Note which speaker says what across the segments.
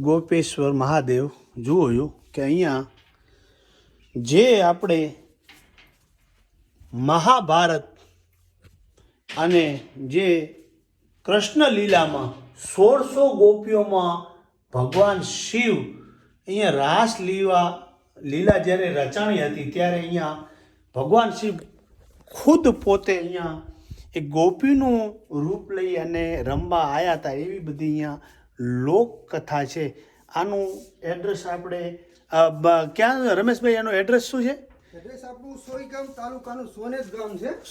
Speaker 1: ગોપેશ્વર મહાદેવ જોયું કે અહીંયા જે આપણે મહાભારત અને જે કૃષ્ણ લીલામાં સોળસો ગોપીઓમાં ભગવાન શિવ અહીંયા રાસ લીવા લીલા જ્યારે રચાણી હતી ત્યારે અહીંયા ભગવાન શિવ ખુદ પોતે અહીંયા એક ગોપીનું રૂપ લઈ અને રમવા આવ્યા હતા એવી બધી અહીંયા લોકકથા છે. આનું એડ્રેસ આપણે ક્યાં રમેશભાઈ એનું એડ્રેસ શું છે?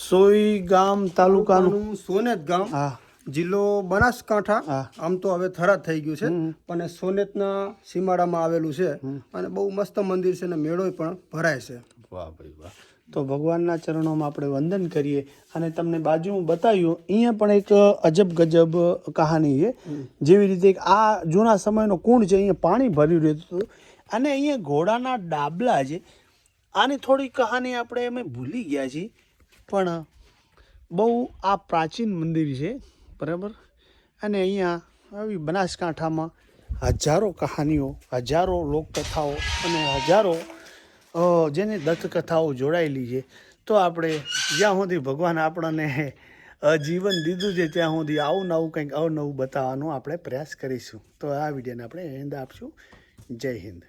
Speaker 1: સોઈ ગામ તાલુકાનું.
Speaker 2: સોનેત ગામ.
Speaker 1: હા.
Speaker 2: જિલ્લો બનાસકાંઠા. આમ તો હવે થરાદ થઈ ગયું છે. પણ સોનેતના સીમાડામાં આવેલું છે. અને બહુ મસ્ત મંદિર છે અને મેળો પણ ભરાય છે.
Speaker 1: વાહ ભાઈ વાહ. તો ભગવાનના ચરણોમાં આપણે વંદન કરીએ અને તમને બાજુમાં બતાવ્યું અહીંયા પણ એક અજબ ગજબ કહાની છે. જેવી રીતે આ જૂના સમયનો કુંડ છે અહીંયા પાણી ભર્યું રહેતું હતું. અને અહીંયા ઘોડાના ડાબલા છે. આની થોડી કહાની આપણે અમે ભૂલી ગયા છીએ પણ બહુ આ પ્રાચીન મંદિર છે બરાબર? અને અહીંયા આવી બનાસકાંઠામાં હજારો કહાનીઓ હજારો લોકકથાઓ અને હજારો જેની દત્તકથાઓ જોડાયેલી છે, તો આપણે જ્યાં સુધી ભગવાન આપણને જીવન દીધું છે, ત્યાં સુધી આવું નવું કંઈક અવનવું બતાવવાનો આપણે પ્રયાસ કરીશું. તો આ વિડીયોને આપણે હિન્દ આપશું. જય હિન્દ.